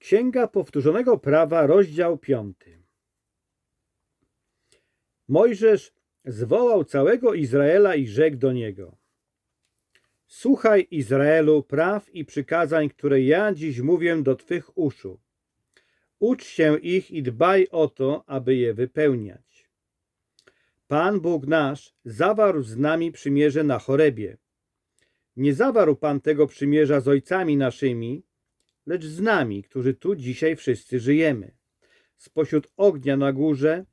Księga Powtórzonego Prawa, rozdział 5. Mojżesz zwołał całego Izraela i rzekł do niego: Słuchaj, Izraelu, praw i przykazań, które ja dziś mówię do twych uszu. Ucz się ich i dbaj o to, aby je wypełniać. Pan Bóg nasz zawarł z nami przymierze na Chorebie. Nie zawarł Pan tego przymierza z ojcami naszymi, lecz z nami, którzy tu dzisiaj wszyscy żyjemy. Spośród ognia na górze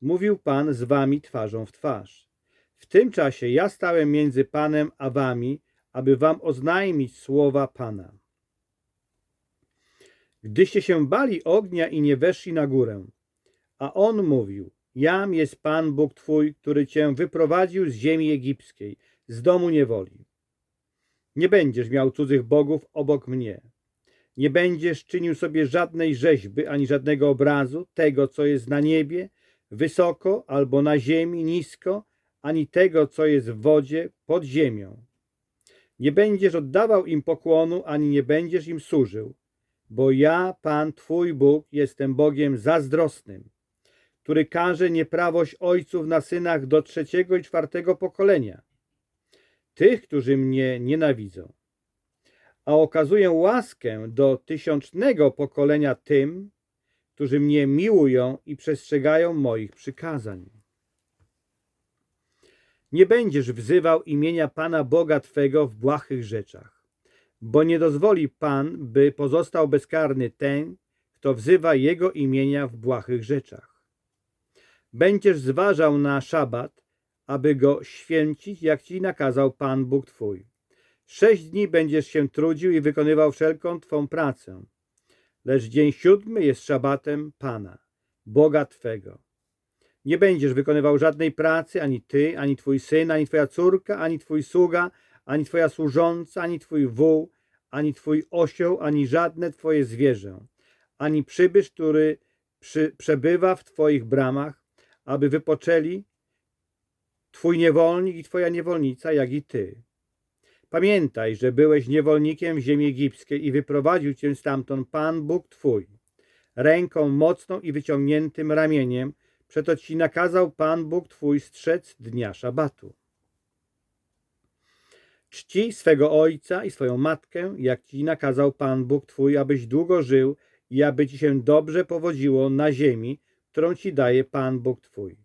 mówił Pan z wami twarzą w twarz. W tym czasie ja stałem między Panem a wami, aby wam oznajmić słowa Pana. Gdyście się bali ognia i nie weszli na górę, a on mówił: Jam jest Pan Bóg Twój, który cię wyprowadził z ziemi egipskiej, z domu niewoli. Nie będziesz miał cudzych bogów obok mnie. Nie będziesz czynił sobie żadnej rzeźby ani żadnego obrazu, tego, co jest na niebie, wysoko, albo na ziemi, nisko, ani tego, co jest w wodzie, pod ziemią. Nie będziesz oddawał im pokłonu, ani nie będziesz im służył, bo ja, Pan Twój Bóg, jestem Bogiem zazdrosnym, który każe nieprawość ojców na synach do trzeciego i czwartego pokolenia, tych, którzy mnie nienawidzą a okazuję łaskę do tysiącznego pokolenia tym, którzy mnie miłują i przestrzegają moich przykazań. Nie będziesz wzywał imienia Pana Boga Twego w błahych rzeczach, bo nie dozwoli Pan, by pozostał bezkarny ten, kto wzywa Jego imienia w błahych rzeczach. Będziesz zważał na szabat, aby go święcić, jak Ci nakazał Pan Bóg Twój. Sześć dni będziesz się trudził i wykonywał wszelką Twą pracę. Lecz dzień siódmy jest szabatem Pana, Boga Twego. Nie będziesz wykonywał żadnej pracy, ani Ty, ani Twój syn, ani Twoja córka, ani Twój sługa, ani Twoja służąca, ani Twój wół, ani Twój osioł, ani żadne Twoje zwierzę, ani przybysz, który przy, przebywa w Twoich bramach, aby wypoczęli Twój niewolnik i Twoja niewolnica, jak i Ty. Pamiętaj, że byłeś niewolnikiem w ziemi egipskiej i wyprowadził cię stamtąd Pan Bóg Twój. Ręką mocną i wyciągniętym ramieniem, przeto ci nakazał Pan Bóg Twój strzec dnia szabatu. Czci swego ojca i swoją matkę, jak ci nakazał Pan Bóg Twój, abyś długo żył i aby ci się dobrze powodziło na ziemi, którą ci daje Pan Bóg Twój.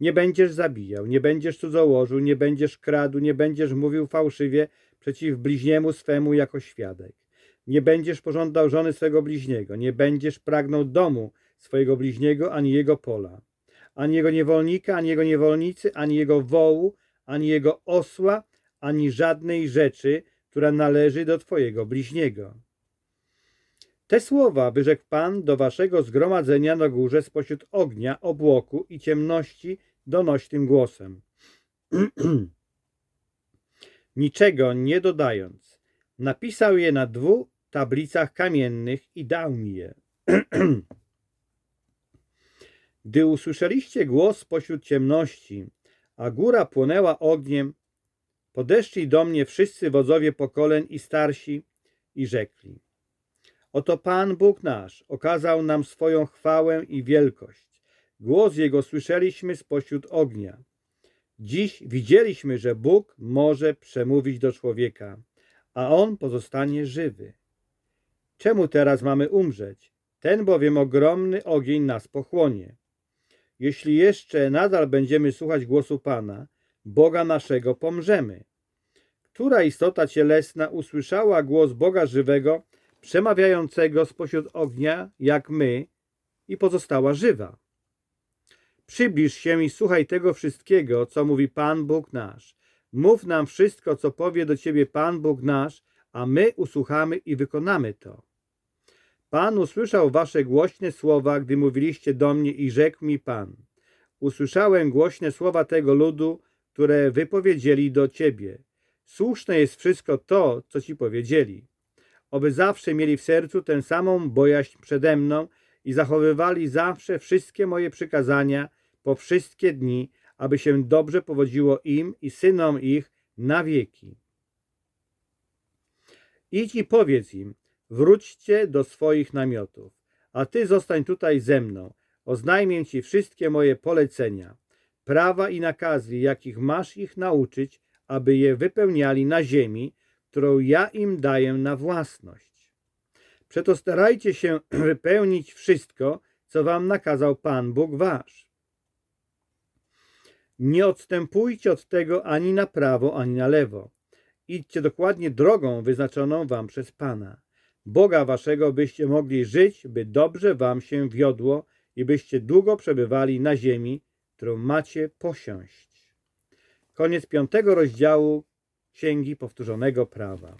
Nie będziesz zabijał, nie będziesz cudzołożył, nie będziesz kradł, nie będziesz mówił fałszywie przeciw bliźniemu swemu jako świadek. Nie będziesz pożądał żony swego bliźniego, nie będziesz pragnął domu swojego bliźniego, ani jego pola, ani jego niewolnika, ani jego niewolnicy, ani jego wołu, ani jego osła, ani żadnej rzeczy, która należy do twojego bliźniego. Te słowa wyrzekł Pan do waszego zgromadzenia na górze spośród ognia, obłoku i ciemności donośnym głosem. Niczego nie dodając, napisał je na dwóch tablicach kamiennych i dał mi je. Gdy usłyszeliście głos pośród ciemności, a góra płonęła ogniem, podeszli do mnie wszyscy wodzowie pokoleń i starsi i rzekli: Oto Pan Bóg nasz okazał nam swoją chwałę i wielkość. Głos Jego słyszeliśmy spośród ognia. Dziś widzieliśmy, że Bóg może przemówić do człowieka, a On pozostanie żywy. Czemu teraz mamy umrzeć? Ten bowiem ogromny ogień nas pochłonie. Jeśli jeszcze nadal będziemy słuchać głosu Pana, Boga naszego, pomrzemy. Która istota cielesna usłyszała głos Boga żywego, przemawiającego spośród ognia, jak my, i pozostała żywa. Przybliż się i słuchaj tego wszystkiego, co mówi Pan Bóg nasz. Mów nam wszystko, co powie do Ciebie Pan Bóg nasz, a my usłuchamy i wykonamy to. Pan usłyszał Wasze głośne słowa, gdy mówiliście do mnie i rzekł mi Pan. Usłyszałem głośne słowa tego ludu, które wypowiedzieli do Ciebie. Słuszne jest wszystko to, co Ci powiedzieli oby zawsze mieli w sercu tę samą bojaźń przede mną i zachowywali zawsze wszystkie moje przykazania po wszystkie dni, aby się dobrze powodziło im i synom ich na wieki. Idź i powiedz im, wróćcie do swoich namiotów, a ty zostań tutaj ze mną. Oznajmię ci wszystkie moje polecenia, prawa i nakazy, jakich masz ich nauczyć, aby je wypełniali na ziemi, którą ja im daję na własność. Przeto starajcie się wypełnić wszystko, co wam nakazał Pan Bóg wasz. Nie odstępujcie od tego ani na prawo, ani na lewo. Idźcie dokładnie drogą wyznaczoną wam przez Pana, Boga waszego, byście mogli żyć, by dobrze wam się wiodło i byście długo przebywali na ziemi, którą macie posiąść. Koniec piątego rozdziału Księgi Powtórzonego Prawa.